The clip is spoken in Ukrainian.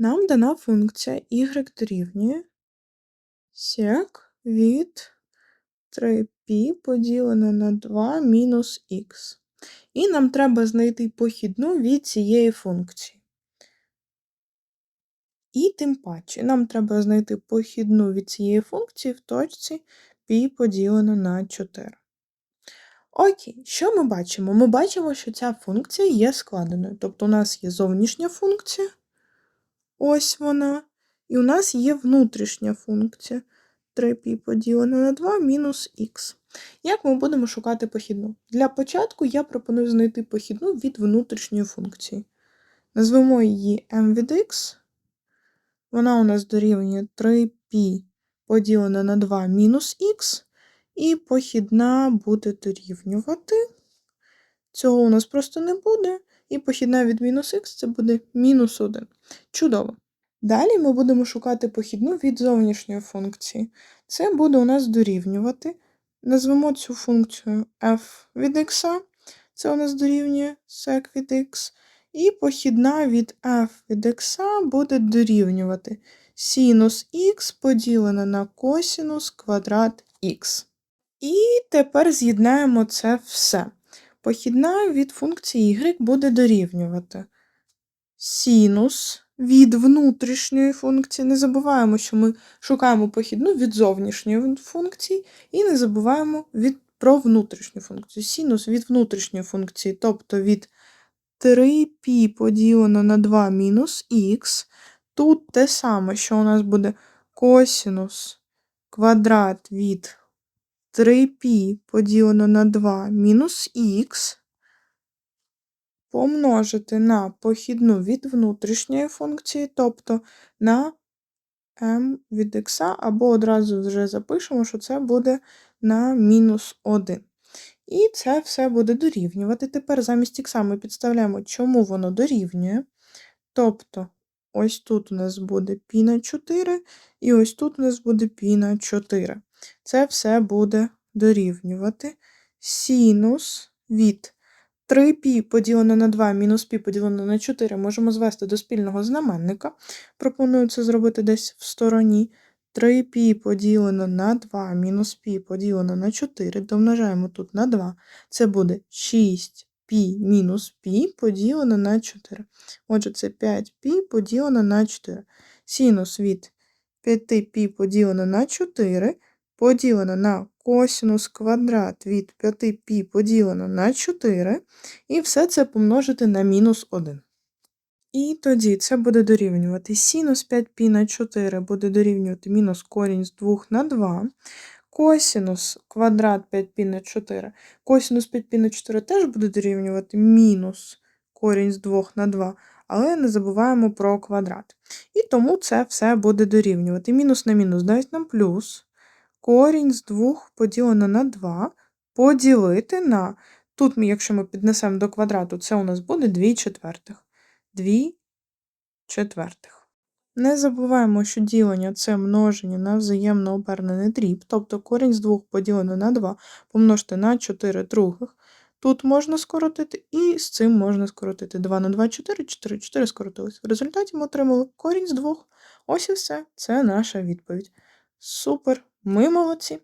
Нам дана функція y дорівнює sec від 3π поділено на 2 мінус х. І нам треба знайти похідну від цієї функції. І тим паче нам треба знайти похідну від цієї функції в точці π поділено на 4. Окей, що ми бачимо? Ми бачимо, що ця функція є складеною. Тобто у нас є зовнішня функція, ось вона, і у нас є внутрішня функція 3π поділено на 2 мінус х. Як ми будемо шукати похідну? Для початку я пропоную знайти похідну від внутрішньої функції. Назвемо її m від x. Вона у нас дорівнює 3π поділено на 2 мінус х. І похідна буде дорівнювати. Цього у нас просто не буде. І похідна від мінус х це буде мінус 1. Чудово. Далі ми будемо шукати похідну від зовнішньої функції. Це буде у нас дорівнювати. Назвемо цю функцію f від x, це у нас дорівнює sec від x. І похідна від f від x буде дорівнювати синус х поділено на косінус квадрат х. І тепер з'єднаємо це все. Похідна від функції y буде дорівнювати синус від внутрішньої функції. Не забуваємо, що ми шукаємо похідну від зовнішньої функції, і не забуваємо від, про внутрішню функцію. Синус від внутрішньої функції, тобто від 3π поділено на 2 мінус х. Тут те саме, що у нас буде косінус квадрат від 3π поділено на 2 мінус х помножити на похідну від внутрішньої функції, тобто на m від x, або одразу вже запишемо, що це буде на мінус 1. І це все буде дорівнювати. Тепер замість х ми підставляємо, чому воно дорівнює. Тобто, ось тут у нас буде π на 4, і ось тут у нас буде π на 4. Це все буде дорівнювати синус від 3π поділено на 2 мінус π поділено на 4 можемо звести до спільного знаменника. Пропоную це зробити десь в стороні. 3π поділено на 2 мінус π поділено на 4, домножаємо тут на 2. Це буде 6π мінус π поділено на 4. Отже, це 5π поділено на 4. Синус від 5π поділено на 4 поділено на косинус квадрат від 5π поділено на 4, і все це помножити на мінус 1. І тоді це буде дорівнювати синус 5π на 4 буде дорівнювати мінус корінь з 2 на 2. Косінус квадрат 5π на 4. Косінус 5π на 4 теж буде дорівнювати мінус корінь з 2 на 2, але не забуваємо про квадрат. І тому це все буде дорівнювати. Мінус на мінус дасть нам плюс корінь з 2 поділено на 2 поділити на. Тут, якщо ми піднесемо до квадрату, це у нас буде 2 четвертих. 2 четвертих. Не забуваємо, що ділення це множення на взаємно обернений дріб, тобто корінь з 2 поділено на 2 помножити на 4 других. Тут можна скоротити, і з цим можна скоротити 2 на 2 4, 4, 4 скоротилось. В результаті ми отримали корінь з 2. Ось і все. Це наша відповідь. Супер! Ми молодці!